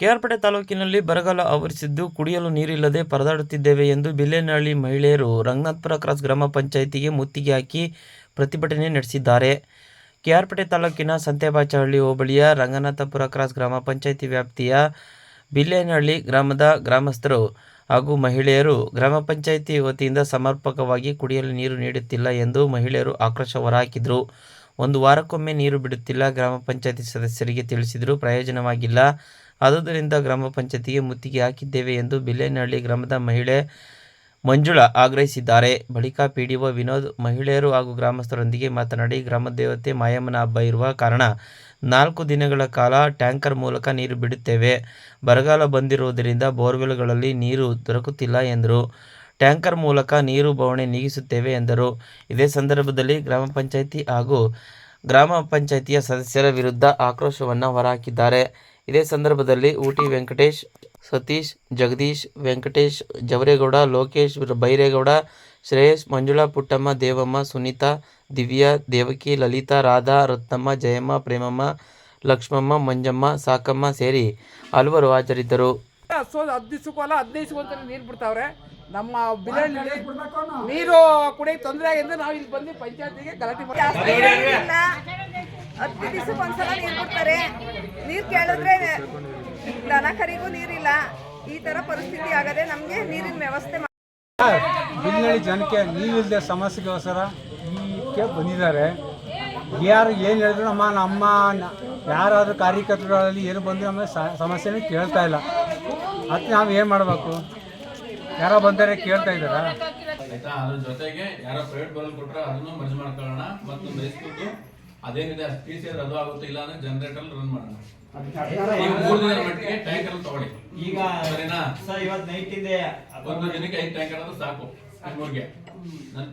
ಕೆಆರ್ಪೇಟೆ ತಾಲೂಕಿನಲ್ಲಿ ಬರಗಾಲ ಆವರಿಸಿದ್ದು ಕುಡಿಯಲು ನೀರಿಲ್ಲದೆ ಪರದಾಡುತ್ತಿದ್ದೇವೆ ಎಂದು ಬಿಲ್ಲೇನಹಳ್ಳಿ ಮಹಿಳೆಯರು ರಂಗನಾಥಪುರ ಕ್ರಾಸ್ ಗ್ರಾಮ ಪಂಚಾಯಿತಿಗೆ ಮುತ್ತಿಗೆ ಹಾಕಿ ಪ್ರತಿಭಟನೆ ನಡೆಸಿದ್ದಾರೆ. ಕೆಆರ್ಪೇಟೆ ತಾಲೂಕಿನ ಸಂತೆಬಾಚಹಳ್ಳಿ ಹೋಬಳಿಯ ರಂಗನಾಥಪುರ ಕ್ರಾಸ್ ಗ್ರಾಮ ಪಂಚಾಯಿತಿ ವ್ಯಾಪ್ತಿಯ ಬಿಲ್ಲೇನಹಳ್ಳಿ ಗ್ರಾಮದ ಗ್ರಾಮಸ್ಥರು ಹಾಗೂ ಮಹಿಳೆಯರು ಗ್ರಾಮ ಪಂಚಾಯಿತಿ ವತಿಯಿಂದ ಸಮರ್ಪಕವಾಗಿ ಕುಡಿಯಲು ನೀರು ನೀಡುತ್ತಿಲ್ಲ ಎಂದು ಮಹಿಳೆಯರು ಆಕ್ರೋಶ ಹೊರಹಾಕಿದರು. ಒಂದು ವಾರಕ್ಕೊಮ್ಮೆ ನೀರು ಬಿಡುತ್ತಿಲ್ಲ, ಗ್ರಾಮ ಪಂಚಾಯಿತಿ ಸದಸ್ಯರಿಗೆ ತಿಳಿಸಿದರೂ ಪ್ರಯೋಜನವಾಗಿಲ್ಲ. ಆದುದರಿಂದ ಗ್ರಾಮ ಪಂಚಾಯತಿಗೆ ಮುತ್ತಿಗೆ ಹಾಕಿದ್ದೇವೆ ಎಂದು ಬಿಲ್ಲೇನಹಳ್ಳಿ ಗ್ರಾಮದ ಮಹಿಳೆ ಮಂಜುಳಾ ಆಗ್ರಹಿಸಿದ್ದಾರೆ. ಬಳಿಕ ಪಿಡಿಒ ವಿನೋದ್, ಮಹಿಳೆಯರು ಹಾಗೂ ಗ್ರಾಮಸ್ಥರೊಂದಿಗೆ ಮಾತನಾಡಿ, ಗ್ರಾಮ ದೇವತೆ ಮಾಯಮ್ಮನ ಹಬ್ಬ ಇರುವ ಕಾರಣ ನಾಲ್ಕು ದಿನಗಳ ಕಾಲ ಟ್ಯಾಂಕರ್ ಮೂಲಕ ನೀರು ಬಿಡುತ್ತೇವೆ. ಬರಗಾಲ ಬಂದಿರುವುದರಿಂದ ಬೋರ್ವೆಲ್ಗಳಲ್ಲಿ ನೀರು ದೊರಕುತ್ತಿಲ್ಲ ಎಂದರು. ಟ್ಯಾಂಕರ್ ಮೂಲಕ ನೀರು ಬವಣೆ ನೀಗಿಸುತ್ತೇವೆ ಎಂದರು. ಇದೇ ಸಂದರ್ಭದಲ್ಲಿ ಗ್ರಾಮ ಪಂಚಾಯಿತಿ ಹಾಗೂ ಗ್ರಾಮ ಪಂಚಾಯಿತಿಯ ಸದಸ್ಯರ ವಿರುದ್ಧ ಆಕ್ರೋಶವನ್ನು ಹೊರಹಾಕಿದ್ದಾರೆ. ಇದೇ ಸಂದರ್ಭದಲ್ಲಿ ಊಟಿ ವೆಂಕಟೇಶ್, ಸತೀಶ್, ಜಗದೀಶ್ ವೆಂಕಟೇಶ್, ಜವರೇಗೌಡ, ಲೋಕೇಶ್ ಬೈರೇಗೌಡ, ಶ್ರೇಯಸ್, ಮಂಜುಳಾ, ಪುಟ್ಟಮ್ಮ, ದೇವಮ್ಮ, ಸುನೀತಾ, ದಿವ್ಯಾ, ದೇವಕಿ, ಲಲಿತಾ, ರಾಧಾ, ರತ್ನಮ್ಮ, ಜಯಮ್ಮ, ಪ್ರೇಮಮ್ಮ, ಲಕ್ಷ್ಮಮ್ಮ, ಮಂಜಮ್ಮ, ಸಾಕಮ್ಮ ಸೇರಿ ಹಲವರು ಹಾಜರಿದ್ದರು. ಹದಿನೈದು ನೀರು ಬಿಡ್ತಾವ್ರೆ. ನಮ್ಮ ಬಿಲಹಳ್ಳಿ ನೀರು ಕುಡಿಯಕ್ಕೆ ತೊಂದರೆ ಆಗಿದ್ರೆ ನಾವು ಇಲ್ಲಿ ಬಂದು ಪಂಚಾಯತಿಗೆ ಗಲಾಟೆ ಹತ್ತು ದಿವಸಕ್ಕೆ ಒಂದ್ಸಲ ನೀರು ಬಿಡ್ತಾರೆ. ನೀರು ಕೇಳಿದ್ರೆ ದನ ಕರಿಗೂ ನೀರಿಲ್ಲ. ಈ ತರ ಪರಿಸ್ಥಿತಿ ಆಗದೆ ನಮಗೆ ನೀರಿನ ವ್ಯವಸ್ಥೆ ಬಿಲ್ಲಿ ಬಿಲ್ನಳ್ಳಿ ಜನಕ್ಕೆ ನೀರಿಲ್ಲದೆ ಸಮಸ್ಯೆಗೋಸ್ಕರ ಈಕೆ ಬಂದಿದ್ದಾರೆ. ಯಾರು ಏನು ಹೇಳಿದ್ರು ನಮ್ಮ ನಮ್ಮ ಯಾರಾದರೂ ಕಾರ್ಯಕರ್ತರಲ್ಲಿ ಏನು ಬಂದು ನಮ್ಮ ಸಮಸ್ಯೆನ ಕೇಳ್ತಾ ಇಲ್ಲ. ಅದಕ್ಕೆ ನಾವು ಏನು ಮಾಡಬೇಕು? ಯಾರೋ ಬಂದರೆ ಕೇಳ್ತಾ ಇದ್ದಾರಾ? ಆಯ್ತಾ ಅದ್ರ ಜೊತೆಗೆ ಯಾರೋ ಪ್ರೈವೇಟ್ ಬರಲ್ ಕೊಟ್ರೆ ಅದನ್ನು ಮರ್ಜ್ ಮಾಡ್ಕೊಳ್ಳೋಣ ಮತ್ತು ಬೇಯಿಸ್ಬಿಟ್ಟು ಅದೇನಿದೆ ಪಿ ಸಿ ಅದು ಆಗುತ್ತೆ ಇಲ್ಲ ಅಂದ್ರೆ ಜನರೇಟರ್ ರನ್ ಮಾಡೋಣ. ಈಗ ಮೂರು ಮಟ್ಟಿಗೆ ಟ್ಯಾಂಕರ್ ತಗೊಳ್ಳಿ. ಈಗ ಸರಿನಾ? ಸರ್ ಇವತ್ತು ನೈಟ್ ಇದೆ. ಒಂದು ದಿನಕ್ಕೆ ಐದು ಟ್ಯಾಂಕರ್ ಸಾಕು ನಿಮ್ಮೂರ್ಗೆ ನನ್ನ